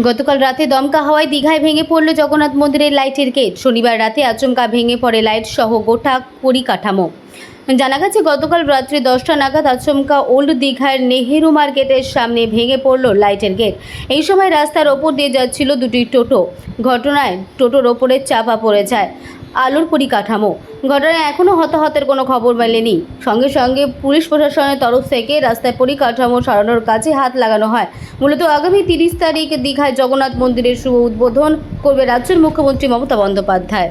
গতকাল রাতে দমকা হাওয়ায় দীঘায় ভেঙে পড়ল জগন্নাথ মন্দিরের লাইটের গেট। শনিবার রাতে আচমকা ভেঙে পড়ে লাইট সহ গোটা পরিকাঠামো। জানা গেছে, গতকাল রাত্রি দশটা নাগাদ আচমকা ওল্ড দীঘার নেহেরু মার্কেটের সামনে ভেঙে পড়ল লাইটের গেট। এই সময় রাস্তার ওপর দিয়ে যাচ্ছিল দুটি টোটো। ঘটনায় টোটোর ওপরে চাপা পড়ে যায়। আলোর পরিকাঠামো। ঘটনায় এখনও হতাহতের কোনো খবর মেলেনি। সঙ্গে সঙ্গে পুলিশ প্রশাসনের তরফ থেকে রাস্তায় পরিকাঠামো সরানোর কাজে হাত লাগানো হয়। মূলত আগামী তিরিশ তারিখ দীঘায় জগন্নাথ মন্দিরের শুভ উদ্বোধন করবে রাজ্যের মুখ্যমন্ত্রী মমতা বন্দ্যোপাধ্যায়।